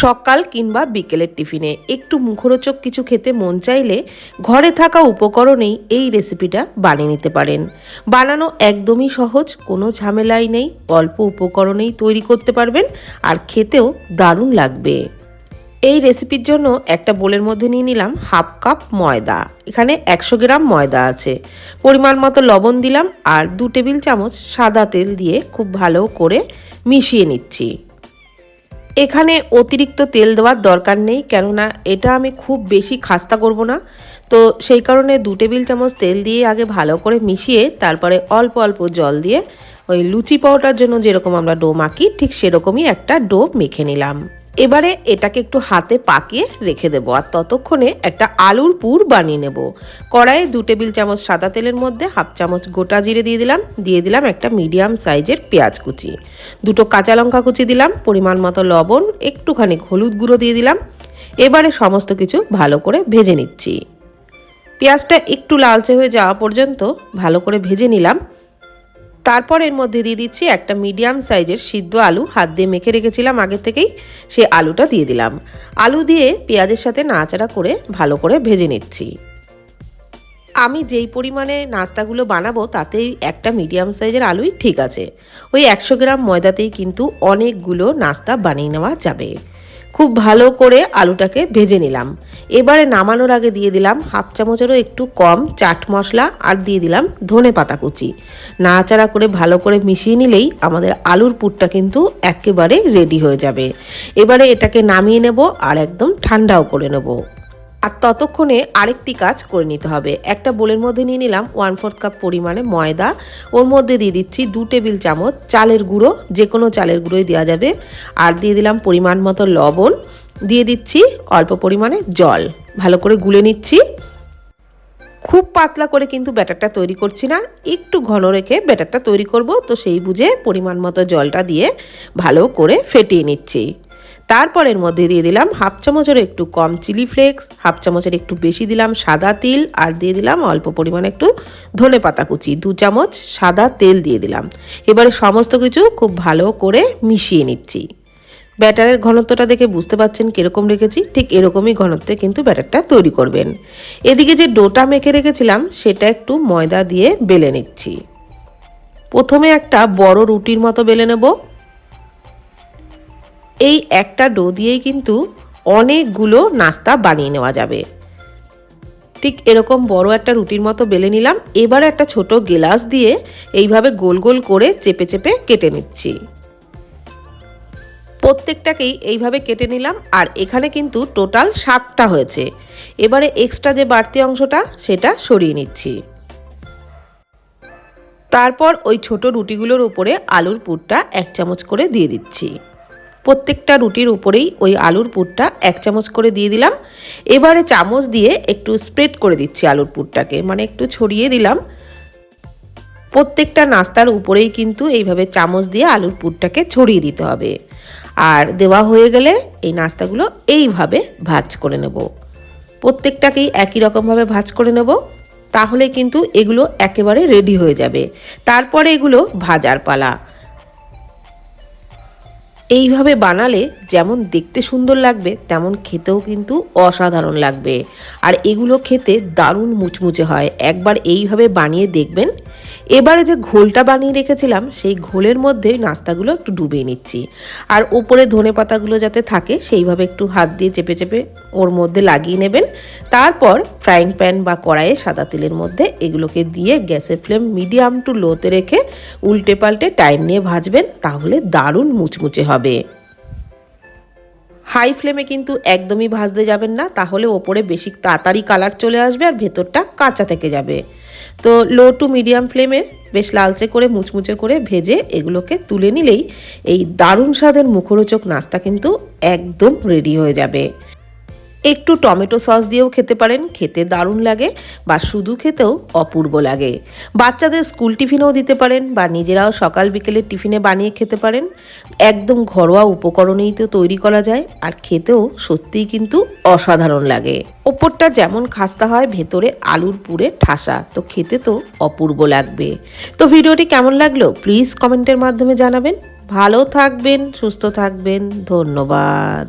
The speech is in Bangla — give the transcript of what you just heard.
সকাল কিংবা বিকেলের টিফিনে। একটু মুখরোচক কিছু খেতে মন চাইলে ঘরে থাকা উপকরণেই এই রেসিপিটা বানিয়ে নিতে পারেন। বানানো একদমই সহজ, কোনো ঝামেলাই নেই, অল্প উপকরণেই তৈরি করতে পারবেন, আর খেতেও দারুণ লাগবে। এই রেসিপির জন্য একটা বোলের মধ্যে নিয়ে নিলাম হাফ কাপ ময়দা। এখানে একশো গ্রাম ময়দা আছে। পরিমাণ মতো লবণ দিলাম আর দু টেবিল চামচ সাদা তেল দিয়ে খুব ভালো করে মিশিয়ে নিচ্ছি। এখানে অতিরিক্ত তেল দেওয়ার দরকার নেই, কেননা এটা আমি খুব বেশি খাস্তা করব না। তো সেই কারণে দু টেবিল চামচ তেল দিয়ে আগে ভালো করে মিশিয়ে তারপরে অল্প অল্প জল দিয়ে ওই লুচি পাউডার জন্য যেরকম আমরা ডো মাখি, ঠিক সেরকমই একটা ডো মেখে নিলাম। এবারে এটাকে একটু হাতে পাকিয়ে রেখে দেবো আর ততক্ষণে একটা আলুর পুর বানিয়ে নেব। কড়াইয়ে দু টেবিল চামচ সাদা তেলের মধ্যে হাফ চামচ গোটা জিরে দিয়ে দিলাম। দিয়ে দিলাম একটা মিডিয়াম সাইজের পেঁয়াজ কুচি। দুটো কাঁচা লঙ্কা কুচি দিলাম, পরিমাণ মতো লবণ, একটুখানি হলুদ গুঁড়ো দিয়ে দিলাম। এবারে সমস্ত কিছু ভালো করে ভেজে নিচ্ছি। পেঁয়াজটা একটু লালচে হয়ে যাওয়া পর্যন্ত ভালো করে ভেজে নিলাম। তারপর এর মধ্যে দিয়ে দিচ্ছি একটা মিডিয়াম সাইজের সিদ্ধ আলু। হাত দিয়ে মেখে রেখেছিলাম আগে থেকেই। সে আলুটা দিয়ে দিলাম। আলু দিয়ে পেঁয়াজের সাথে নাড়াচাড়া করে ভালো করে ভেজে নিচ্ছি। আমি যেই পরিমাণে নাস্তাগুলো বানাবো, তাতেই একটা মিডিয়াম সাইজের আলুই ঠিক আছে। ওই একশো গ্রাম ময়দাতেই কিন্তু অনেকগুলো নাস্তা বানিয়ে নেওয়া যাবে। খুব ভালো করে আলুটাকে ভেজে নিলাম। এবারে নামানোর আগে দিয়ে দিলাম হাফ চামচেরও একটু কম চাট মশলা আর দিয়ে দিলাম ধনে পাতা কুচি। নাড়াচাড়া করে ভালো করে মিশিয়ে নিলেই আমাদের আলুর পুরটা কিন্তু একেবারে রেডি হয়ে যাবে। এবারে এটাকে নামিয়ে নেব আর একদম ঠান্ডাও করে নেব। আর ততক্ষণে আরেকটি কাজ করে নিতে হবে। একটা বোলের মধ্যে নিয়ে নিলাম ওয়ান ফোর্থ কাপ পরিমাণে ময়দা। ওর মধ্যে দিয়ে দিচ্ছি দু টেবিল চামচ চালের গুঁড়ো যে কোনো চালের গুঁড়োই দেওয়া যাবে। আর দিয়ে দিলাম পরিমাণ মতো লবণ। দিয়ে দিচ্ছি অল্প পরিমাণে জল। ভালো করে গুলে নিচ্ছি। খুব পাতলা করে কিন্তু ব্যাটারটা তৈরি করছি না। একটু ঘন রেখে ব্যাটারটা তৈরি করব। তো সেই বুঝে পরিমাণ মতো জলটা দিয়ে ভালো করে ফেটিয়ে নিচ্ছি। তারপর এর মধ্যে দিয়ে দিলাম হাফ চামচের একটু কম চিলি ফ্লেক্স, হাফ চামচের একটু বেশি দিলাম সাদা তিল আর দিয়ে দিলাম অল্প পরিমাণে একটু ধনে পাতা কুচি, দু চামচ সাদা তেল দিয়ে দিলাম। এবারে সমস্ত কিছু খুব ভালো করে মিশিয়ে নিচ্ছি। ব্যাটারের ঘনত্বটা দেখে বুঝতে পারছেন কীরকম রেখেছি, ঠিক এরকমই ঘনত্বে কিন্তু ব্যাটারটা তৈরি করবেন। এদিকে যে ডোটা মেখে রেখেছিলাম, সেটা একটু ময়দা দিয়ে বেলে নিচ্ছি। প্রথমে একটা বড় রুটির মতো বেলে নেব। এই একটা ডো দিয়েই কিন্তু অনেকগুলো নাস্তা বানিয়ে নেওয়া যাবে। ঠিক এরকম বড় একটা রুটির মতো বেলে নিলাম। এবার একটা ছোট গেলাস দিয়ে এইভাবে গোল গোল করে চেপে চেপে কেটে নিচ্ছি। প্রত্যেকটাকেই এইভাবে কেটে নিলাম আর এখানে কিন্তু টোটাল সাতটা হয়েছে। এবারে এক্সট্রা যে বাড়তি অংশটা সেটা সরিয়ে নিচ্ছি। তারপর ওই ছোট রুটিগুলোর উপরে আলুর পুরটা এক চামচ করে দিয়ে দিচ্ছি। প্রত্যেকটা রুটির উপরেই ওই আলুর পুরটা এক চামচ করে দিয়ে দিলাম। এবারে চামচ দিয়ে একটু স্প্রেড করে দিচ্ছি আলুর পুরটাকে মানে একটু ছড়িয়ে দিলাম। প্রত্যেকটা নাস্তার উপরেই কিন্তু এইভাবে চামচ দিয়ে আলুর পুরটাকে ছড়িয়ে দিতে হবে। আর দেওয়া হয়ে গেলে এই নাস্তাগুলো এইভাবে ভাজ করে নেব। প্রত্যেকটাকেই একই রকমভাবে ভাজ করে নেব, তাহলে কিন্তু এগুলো একেবারে রেডি হয়ে যাবে। তারপরে এগুলো ভাজার পালা। এইভাবে বানালে যেমন দেখতে সুন্দর লাগবে, তেমন খেতেও কিন্তু অসাধারণ লাগবে। আর এগুলো খেতে দারুণ মুচমুচে হয়। একবার এইভাবে বানিয়ে দেখবেন। এবারে যে ঘোলটা বানিয়ে রেখেছিলাম, সেই ঘোলের মধ্যে নাস্তাগুলো একটু ডুবিয়ে নিচ্ছি। আর ওপরে ধনে পাতাগুলো যাতে থাকে, সেইভাবে একটু হাত দিয়ে চেপে চেপে ওর মধ্যে লাগিয়ে নেবেন। তারপর ফ্রাইং প্যান বা কড়াইয়ে সাদা তেলের মধ্যে এগুলোকে দিয়ে গ্যাসের ফ্লেম মিডিয়াম টু লোতে রেখে উল্টে পাল্টে টাইম নিয়ে ভাজবেন, তাহলে দারুণ মুচমুচে হবে। হাই ফ্লেমে কিন্তু একদমই ভাজতে যাবেন না, তাহলে ওপরে বেশি তাড়াতাড়ি কালার চলে আসবে আর ভেতরটা কাঁচা থেকে যাবে। তো লো টু মিডিয়াম ফ্লেমে বেশ লালচে করে মুচমুচে করে ভেজে এগুলোকে তুলে নিলেই এই দারুণ স্বাদের মুখরোচক নাস্তা কিন্তু একদম রেডি হয়ে যাবে। একটু টমেটো সস দিয়েও খেতে পারেন, খেতে দারুণ লাগে বা শুধু খেতেও অপূর্ব লাগে। বাচ্চাদের স্কুল টিফিনেও দিতে পারেন বা নিজেরাও সকাল বিকেলের টিফিনে বানিয়ে খেতে পারেন। একদম ঘরোয়া উপকরণেই তো তৈরি করা যায় আর খেতেও সত্যিই কিন্তু অসাধারণ লাগে। ওপরটা যেমন খাস্তা হয়, ভেতরে আলুর পুরে ঠাসা, তো খেতে তো অপূর্ব লাগবে। তো ভিডিওটি কেমন লাগল প্লিজ কমেন্টের মাধ্যমে জানাবেন। ভালো থাকবেন, সুস্থ থাকবেন, ধন্যবাদ।